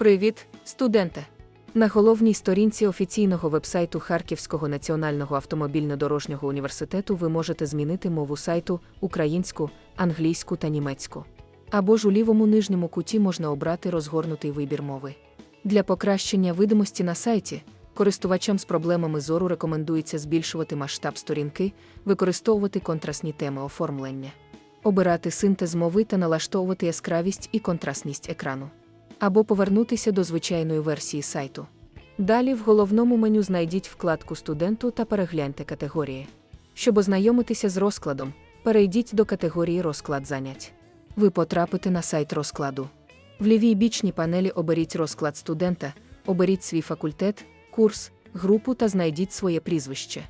Привіт, студенте! На головній сторінці офіційного вебсайту Харківського національного автомобільно-дорожнього університету ви можете змінити мову сайту українську, англійську та німецьку. Або ж у лівому нижньому куті можна обрати розгорнутий вибір мови. Для покращення видимості на сайті користувачам з проблемами зору рекомендується збільшувати масштаб сторінки, використовувати контрастні теми оформлення, обирати синтез мови та налаштовувати яскравість і контрастність екрану або повернутися до звичайної версії сайту. Далі в головному меню знайдіть вкладку студенту та перегляньте категорії. Щоб ознайомитися з розкладом, перейдіть до категорії розклад занять. Ви потрапите на сайт розкладу. В лівій бічній панелі оберіть розклад студента, оберіть свій факультет, курс, групу та знайдіть своє прізвище.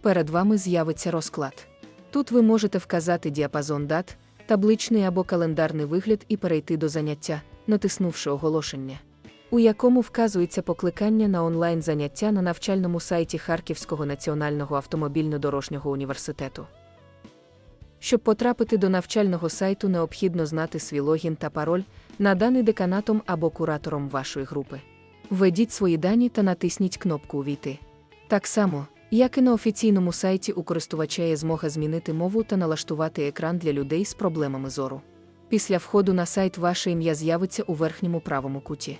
Перед вами з'явиться розклад. Тут ви можете вказати діапазон дат, табличний або календарний вигляд і перейти до заняття, натиснувши оголошення, у якому вказується покликання на онлайн-заняття на навчальному сайті Харківського національного автомобільно-дорожнього університету. Щоб потрапити до навчального сайту, необхідно знати свій логін та пароль, наданий деканатом або куратором вашої групи. Введіть свої дані та натисніть кнопку Увійти. Так само, як і на офіційному сайті у користувача є змога змінити мову та налаштувати екран для людей з проблемами зору. Після входу на сайт ваше ім'я з'явиться у верхньому правому куті.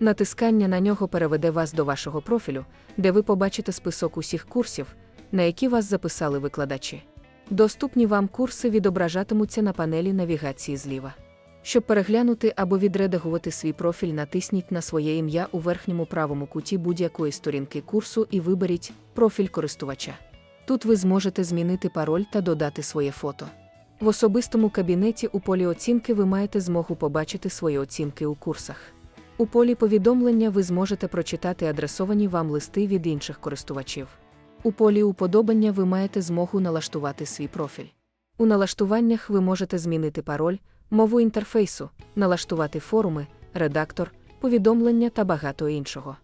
Натискання на нього переведе вас до вашого профілю, де ви побачите список усіх курсів, на які вас записали викладачі. Доступні вам курси відображатимуться на панелі навігації зліва. Щоб переглянути або відредагувати свій профіль, натисніть на своє ім'я у верхньому правому куті будь-якої сторінки курсу і виберіть профіль користувача. Тут ви зможете змінити пароль та додати своє фото. В особистому кабінеті у полі оцінки ви маєте змогу побачити свої оцінки у курсах. У полі повідомлення ви зможете прочитати адресовані вам листи від інших користувачів. У полі уподобання ви маєте змогу налаштувати свій профіль. У налаштуваннях ви можете змінити пароль, мову інтерфейсу, налаштувати форуми, редактор, повідомлення та багато іншого.